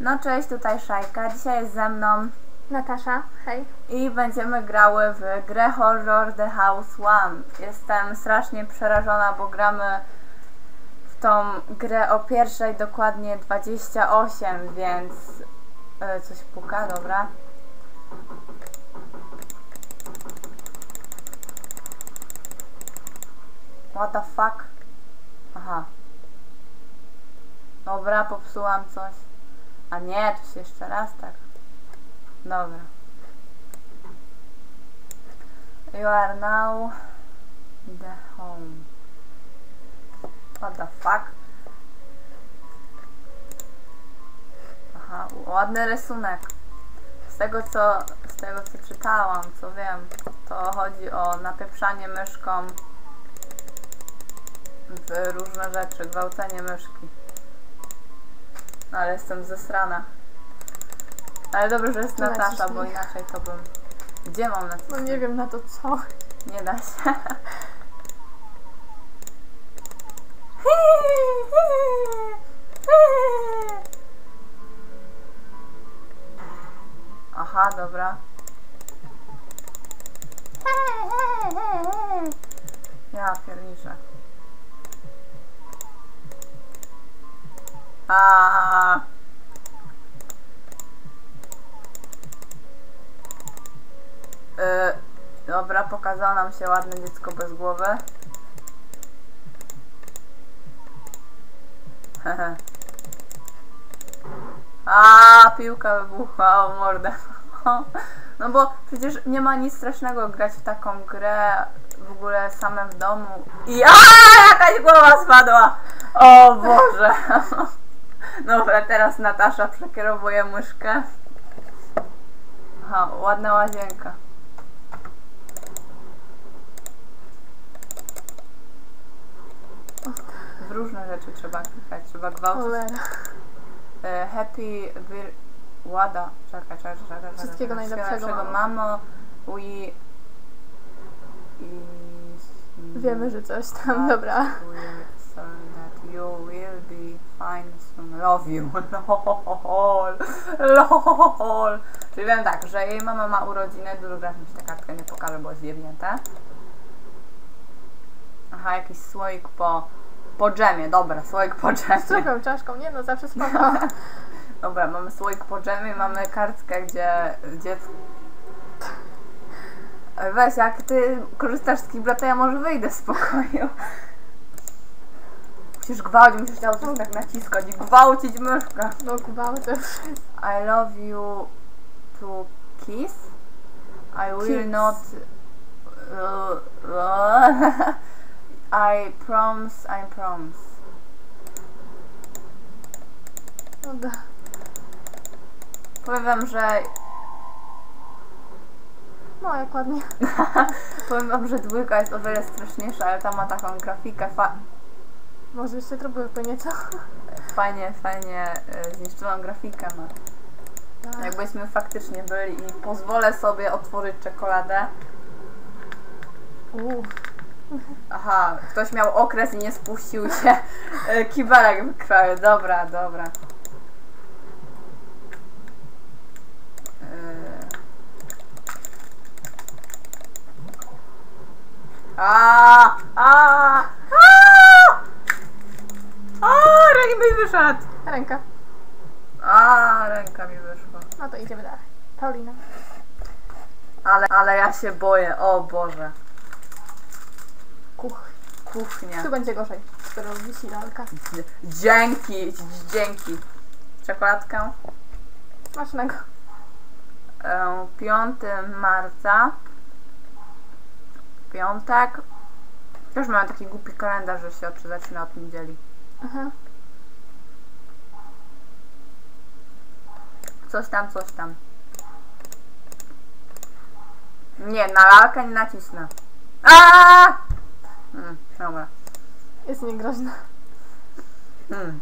No cześć, tutaj Szajka. Dzisiaj jest ze mną Natasza, hej. i będziemy grały w grę Horror The House One. Jestem strasznie przerażona, bo gramy w tą grę o pierwszej dokładnie 28, więc e, coś puka, dobra. What the fuck? Aha. Dobra, popsułam coś. A nie, to się jeszcze raz tak. Dobra. You are now the home. What the fuck? Aha, ładny rysunek. Z tego co, z tego co czytałam, co wiem, to chodzi o napieprzanie myszką w różne rzeczy, gwałcenie myszki. No, ale jestem zesrana. Ale dobrze, że jest Naciśnij. Natasza, bo inaczej to bym... Gdzie mam No nacisnąć? nie wiem na to co. Nie da się. Aha, dobra. Ja pierniczę. A. Y, dobra, pokazało nam się ładne dziecko bez głowy. Hehe. A piłka wybuchła o mordę. No bo przecież nie ma nic strasznego grać w taką grę w ogóle samym w domu. I a jakaś głowa spadła! O Boże! Dobra, teraz Natasza przekierowuje myszkę. Aha, ładna łazienka. W różne rzeczy trzeba klikać, trzeba gwałcić. Cholera. E, happy wir... Łada. Czekaj, czekaj, czekaj. czekaj, Wszystkiego czekaj. najlepszego, mamo. We... Wiemy, że coś tam, dobra. that you will be fine soon. Love you. LOL. LOL. Czyli wiem tak, że jej mama ma urodziny, dużo razy mi się ta kartka nie pokaże, bo jest zjebnięte. Aha, jakiś słoik po... Po dżemie, dobra, słoik po Z dżemie. drugą czaszką, nie no, zawsze spoko. Dobra, mamy słoik po dżemie, mamy kartkę, gdzie dziecko... Weź, jak ty korzystasz z kibla, to ja może wyjdę z pokoju. Musisz gwałcić, musisz tak naciskać i gwałcić myszkę. No wszystko. I love you to kiss. I will Kiss. not... Uh, I promise, I promise. No da. Powiem wam, że No jak ładnie. Powiem wam, że dwójka jest o wiele straszniejsza, ale ta ma taką grafikę fa Może jeszcze trójkę nieco. fajnie, fajnie zniszczoną grafikę ma. Tak. Jakbyśmy faktycznie byli i pozwolę sobie otworzyć czekoladę. Uuu. Aha, ktoś miał okres i nie spuścił się e, kibelek w kraju. Dobra, dobra. E. A, a, a, ręka mi wyszedł. Ręka. A, ręka mi wyszła. No to idziemy dalej. Paulina. Ale, ale ja się boję, o Boże. Kuch. Kuchnia. Tu będzie gorzej. Skoro wisi lalka. Dzięki, dzięki. Czekoladkę. Smacznego. E, 5 marca. Piątek. Też miałam taki głupi kalendarz, że się zaczyna od niedzieli. Aha. Coś tam, coś tam. Nie, na lalkę nie nacisnę. A! Hmm, dobra. Jest niegroźna. Hmm.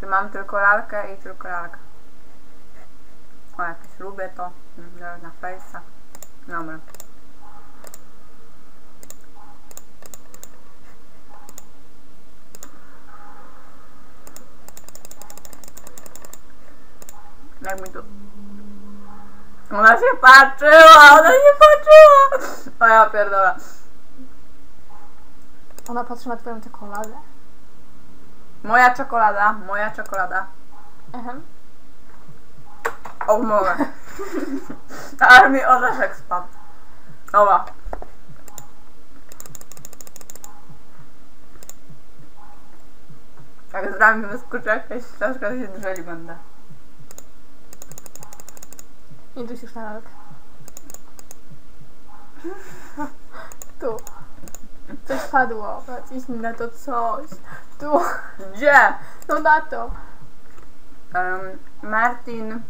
Czy mam tylko lalkę i tylko lalkę? O, jakieś lubię to. Hmm, Na face'a. Dobra. Jak mi tu... Ona się patrzyła, ona się patrzyła! O ja pierdolę. Ona patrzy na twoją czekoladę. Moja czekolada, moja czekolada. Ehem. O mogę. Ale mi orzeszek spadł. Oła. Jak z rami wyskoczy jakaś czaszka, to się drzeli będę. Nie dusisz na lalkę. Tu. Coś padło. Naciśnij na to coś. Tu. Gdzie? No na to. Um, Martin,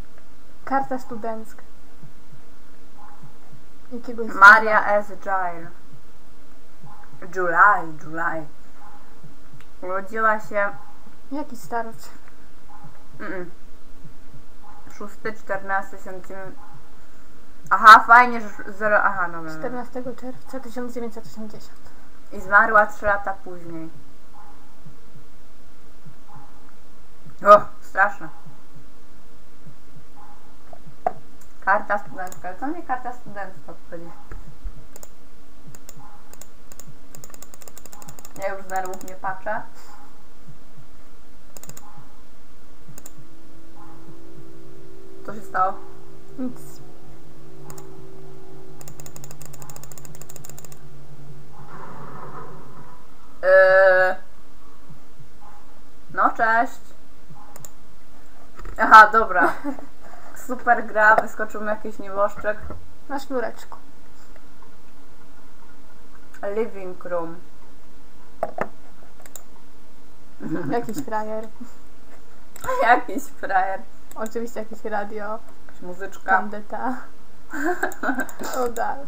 Karta studencka. Jakiegoś Maria S. Jail. July, July. Urodziła się Jaki starość? Mm. 6, 14 centymetr. Aha, fajnie, że 0. Aha, dobra. dobra. 14 czerwca 1980. I zmarła 3 lata później. O, straszne. Karta studencka. Co mnie karta studencka obchodzi? Ja już z nerwów nie patrzę. Co się stało? Nic. Yy... No, cześć. Aha, dobra. Super gra, wyskoczył mi jakiś nieboszczek. Na sznureczku. Living room. Jakiś frajer. Jakiś frajer. Oczywiście jakieś radio. Jakaś muzyczka. Tandeta. O tak.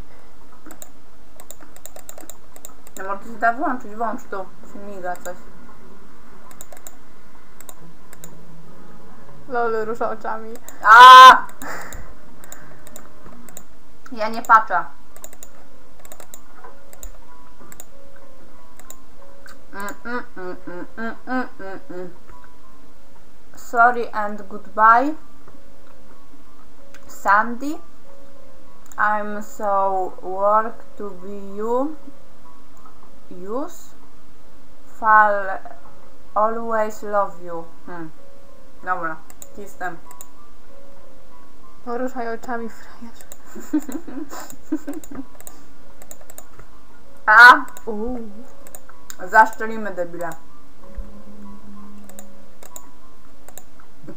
No może to się da włączyć, włącz tu. Się miga coś. Lol rusza oczami. A! Ja nie patrzę. Sorry and goodbye, Sandy. I'm so work to be you. Use. Fall. Always love you. Hmm. Dobra, jestem. No, ruszaj oczami frajer. A! Uuu. Zaszczelimy debila.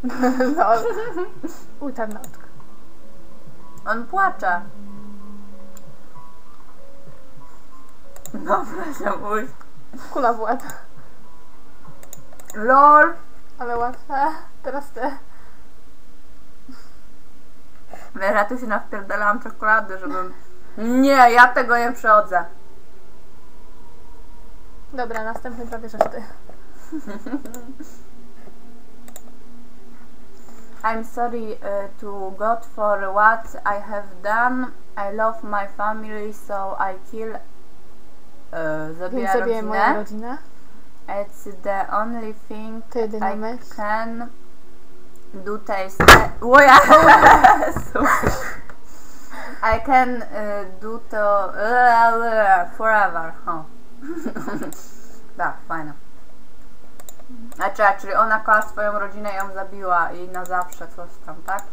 Utarł na oczko. On płacze. Dobra, się ujść. Kula. LOL. Ale łatwe. Teraz te. Wiesz, ja tu się nawpierdalałam czekolady, żebym... Nie, ja tego nie przechodzę. Dobra, następny prawie żeś ty. I'm sorry uh, to God for what I have done. I love my family, so I kill... Uh, zabiję rodzinę. rodzinę. It's the only thing I myśl. can do taste. O. I can y, do to y, forever. Huh. tak, fajne. Znaczy, a, czyli ona kocha swoją rodzinę ją zabiła i na zawsze coś tam, tak?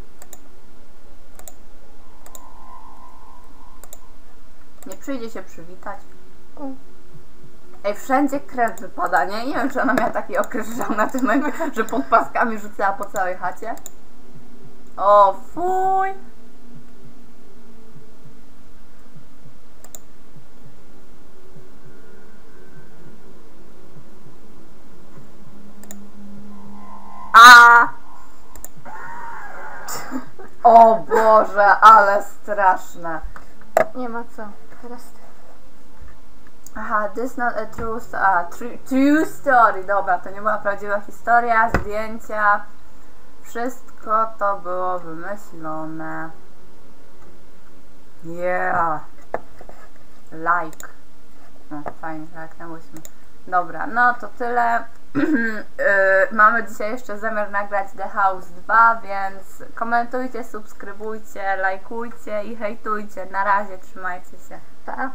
Nie przyjdzie się przywitać. U. Ej, wszędzie krew wypada, nie? Nie wiem, czy ona miała taki okres, że na tym, że pod paskami rzucała po całej chacie. O, fuj! A! O Boże, ale straszne. Nie ma co. Teraz. Aha, this not a true, a, true, true story. Dobra, to nie była prawdziwa historia, zdjęcia. Wszystko to było wymyślone. Yeah. Like. No, fajnie, tak, nałyśmy. Dobra, no to tyle. Yy, mamy dzisiaj jeszcze zamiar nagrać The House 2, więc komentujcie, subskrybujcie, lajkujcie i hejtujcie. Na razie, trzymajcie się. Pa.